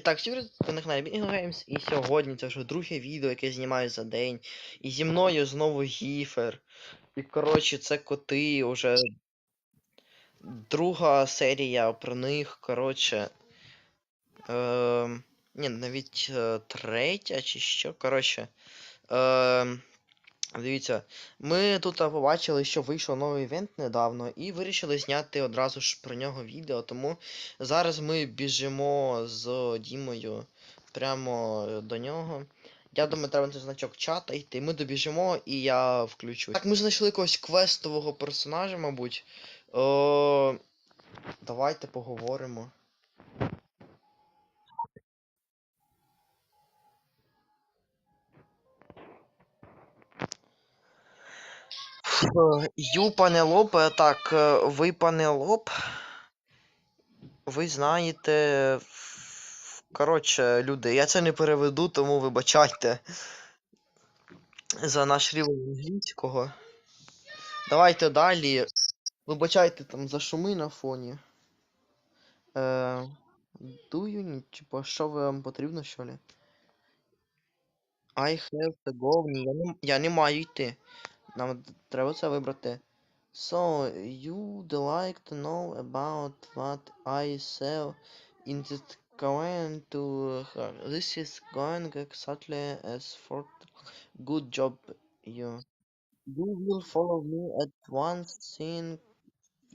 І так, сьогодні ви на каналі Bingo Games, і сьогодні це вже друге відео, яке я знімаю за день. І зі мною знову Гіфер. І коротше, це коти уже. Друга серія про них, коротше. Е, ні, навіть е, третя чи що. Коротше. Е, дивіться, ми тут побачили, що вийшов новий івент недавно, і вирішили зняти одразу ж про нього відео. Тому зараз ми біжимо з Дімою прямо до нього. Я думаю, треба на значок чата йти. Ми добіжимо і я включу. Так, ми знайшли якогось квестового персонажа, мабуть. О, давайте поговоримо. Ю, пане Лоб, е, так, е, ви, пане Лоб, ви знаєте. Коротше, люди, я це не переведу, тому вибачайте за наш рівень англійського. Давайте далі. Вибачайте там за шуми на фоні. Е, you типа, що вам потрібно, що ли? I have to go. Я не, я не маю йти. Нам д- треба це вибрати. So, you'd like to know about what I sell in this current to her. This is going exactly as for good job you. You will follow me at once seeing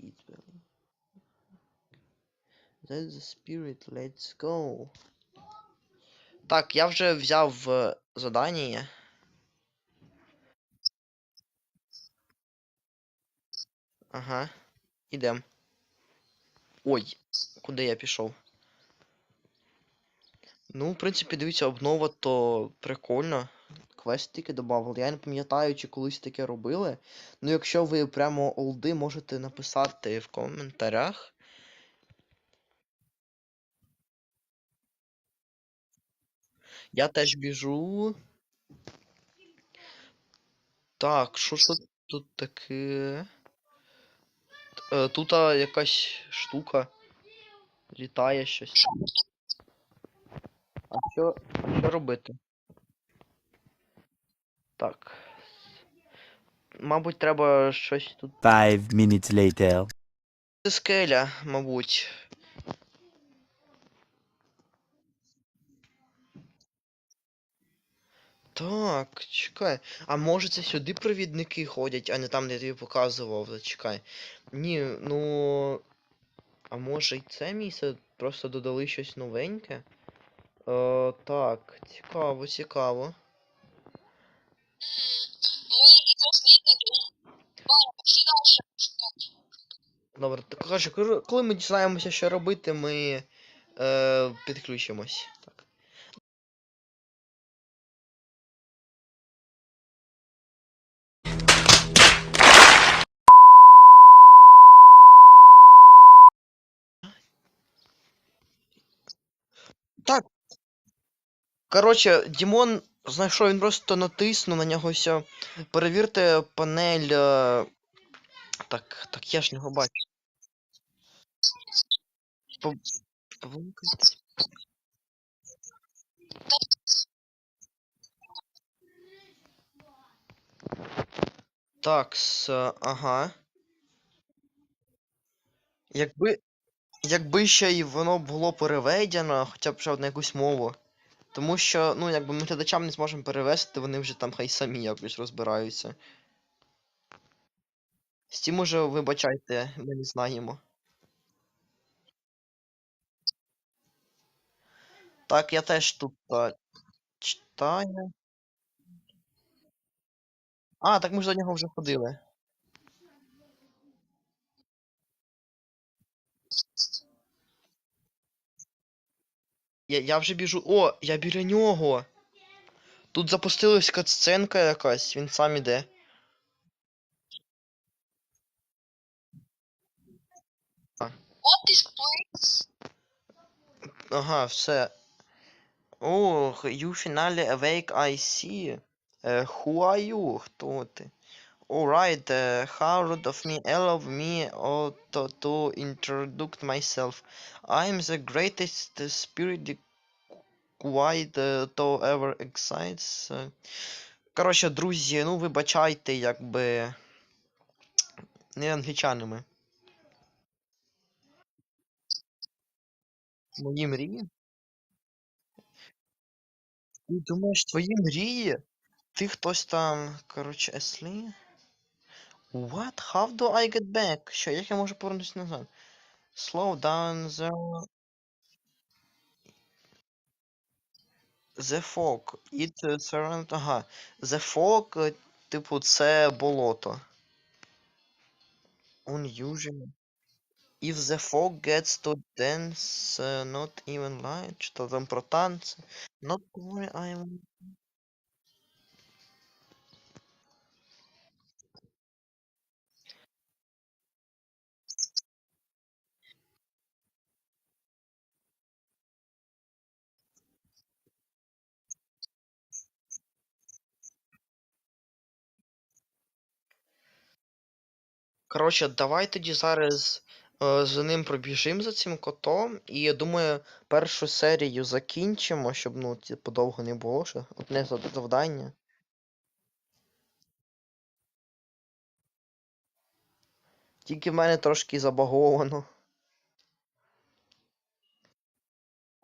it will. That's the spirit, let's go. Так, я вже взяв е, Ага. Ідем. Ой, куди я пішов? Ну, в принципі, дивіться, обнова то прикольно. Квестики додавали. Я не пам'ятаю, чи колись таке робили. Ну, якщо ви прямо олди, можете написати в коментарях. Я теж біжу. Так, що ж тут таке? Е, Тут якась штука. Літає щось. А що, а що робити? Так. Мабуть, треба щось тут. Five minutes later. Це скеля, мабуть. Так, чекай. А може це сюди провідники ходять, а не там, де я тобі показував. Зачекай. Ні, ну. А може і це місце просто додали щось новеньке? Е, так, цікаво, цікаво. Добре, так коротше, коли ми дізнаємося, що робити, ми е, підключимось. Коротше, Дімон знайшов, він просто натиснув на нього все. Перевірте панель. е, Так, так я ж його бачу. Так, с, ага. Якби. Якби ще й воно було переведено, хоча б ще на якусь мову. Тому що, ну, якби ми глядачам не зможемо перевести, вони вже там хай самі якось розбираються. Цим уже вибачайте, ми не знаємо. Так, я теж тут а, читаю. А, так ми ж до нього вже ходили. Я, я вже біжу. О, я біля нього. Тут запустилась катсценка якась, він сам іде. What is please? Ага, все. Ох, you finally awake, I see. Е, who are you? Хто ти? Alright, uh, how rude of me, allow me auto to introduce myself. I'm the greatest spirit quite uh, to ever excites. Е, Коротше, друзі, ну вибачайте, якби. Не англічанами. Мої мрії? Ти думаєш, твої мрії? Ти хтось там, коротше, Еслі? What? How do I get back? Що, як я можу повернутися назад? Slow down the... The fog. It uh, surround... Ага. The fog, е, типу, це болото. Unusual. If the fog gets too dense, uh, not even light. Що там про танці? Not worry, I'm... Коротше, давай тоді зараз е, за ним пробіжимо за цим котом. І я думаю, першу серію закінчимо, щоб ну, типу, довго не було, що одне завдання. Тільки в мене трошки забаговано.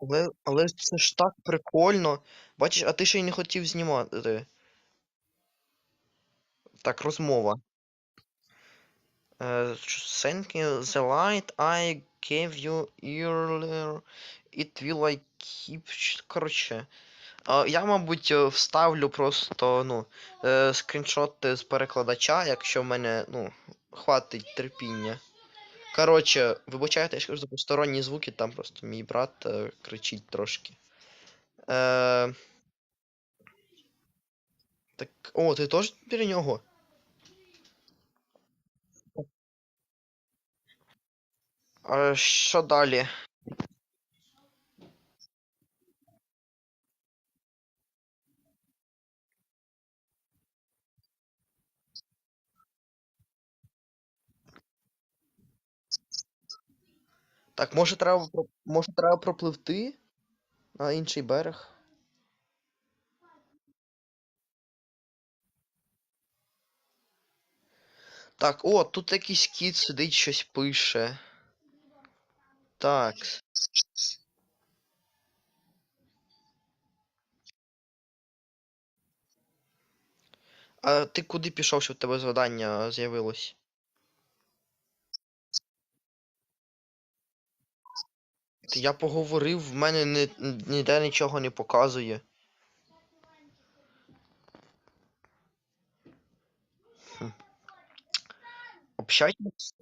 Але, але це ж так прикольно. Бачиш, а ти ще й не хотів знімати. Так, розмова. Е, Thank you. The light I gave you earlier. It will I keep. Коротше. е, Я, мабуть, е, вставлю просто, ну, е, скріншоти з перекладача, якщо в мене, ну, хватить терпіння. Коротше, вибачайте, я ж посторонні звуки, там просто мій брат е, кричить трошки. Е, так. О, ти теж біля нього? А що далі? Так, може треба, може треба пропливти на інший берег? Так, о, тут якийсь кіт сидить, щось пише. Так. А ти куди пішов, щоб в тебе завдання з'явилось? Я поговорив, в мене ні, ніде нічого не показує. Хм. Общайтесь.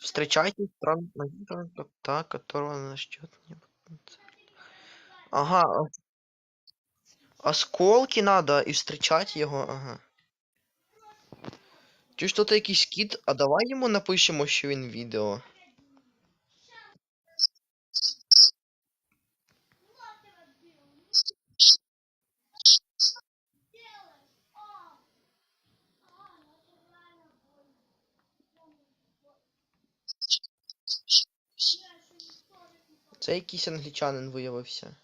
Встречайтесь стран кота, которого насчет не Ага. Осколки надо і встречать його, ага. Чи ж тут якийсь кіт, а давай йому напишемо, що він відео. Це якийсь англічанин виявився.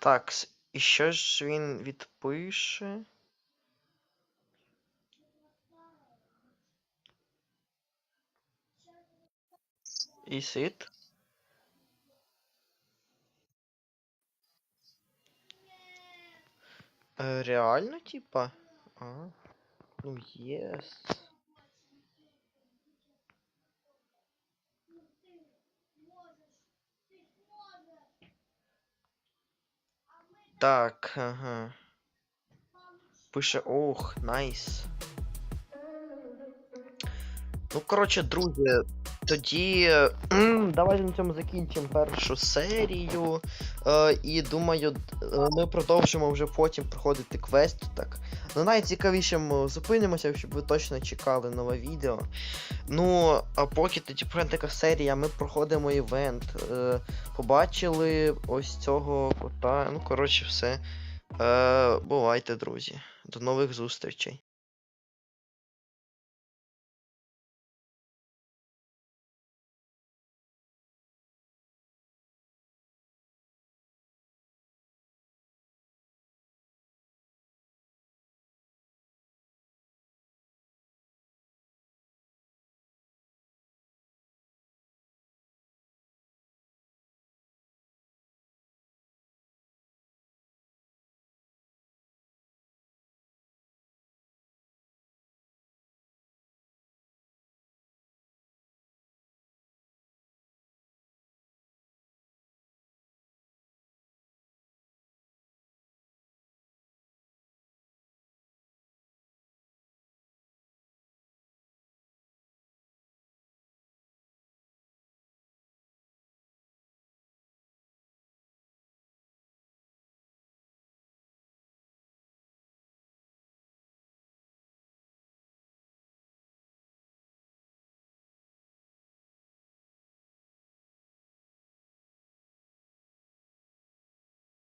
Так, і що ж він відпише? Is it? Реально, типа? А, ну єс. Так, ага. Пише, ох, найс. Ну, коротше, друзі, тоді давайте на цьому закінчимо першу серію. Е, і думаю, е, ми продовжимо вже потім проходити квест. Так. Ну, найцікавішим е, зупинимося, щоб ви точно чекали нове відео. Ну, а поки тоді така серія, ми проходимо івент. Е, побачили ось цього кота. Ну, коротше, все. Е, бувайте, друзі. До нових зустрічей.